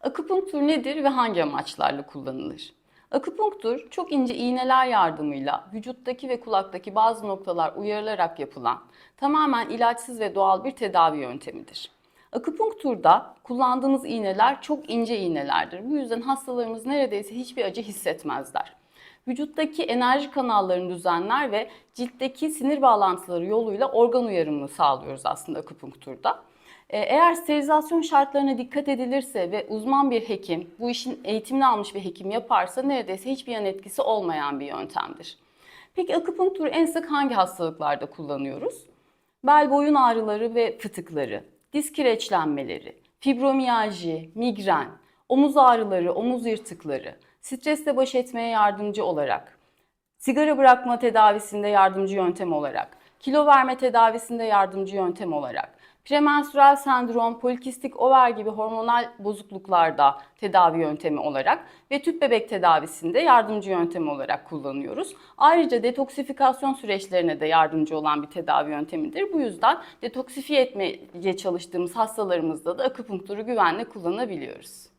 Akupunktur nedir ve hangi amaçlarla kullanılır? Akupunktur çok ince iğneler yardımıyla vücuttaki ve kulaktaki bazı noktalar uyarılarak yapılan tamamen ilaçsız ve doğal bir tedavi yöntemidir. Akupunkturda kullandığımız iğneler çok ince iğnelerdir. Bu yüzden hastalarımız neredeyse hiçbir acı hissetmezler. Vücuttaki enerji kanallarını düzenler ve ciltteki sinir bağlantıları yoluyla organ uyarımını sağlıyoruz aslında akupunkturda. Ee, Eğer sterilizasyon şartlarına dikkat edilirse ve uzman bir hekim, bu işin eğitimini almış bir hekim yaparsa neredeyse hiçbir yan etkisi olmayan bir yöntemdir. Peki akupunkturu en sık hangi hastalıklarda kullanıyoruz? Bel boyun ağrıları ve fıtıkları, disk kireçlenmeleri, fibromiyalji, migren, omuz ağrıları, omuz yırtıkları, stresle baş etmeye yardımcı olarak, sigara bırakma tedavisinde yardımcı yöntem olarak, kilo verme tedavisinde yardımcı yöntem olarak, premenstrüel sendrom, polikistik over gibi hormonal bozukluklarda tedavi yöntemi olarak ve tüp bebek tedavisinde yardımcı yöntem olarak kullanıyoruz. Ayrıca detoksifikasyon süreçlerine de yardımcı olan bir tedavi yöntemidir. Bu yüzden detoksifiye etmeye çalıştığımız hastalarımızda da akupunkturu güvenle kullanabiliyoruz.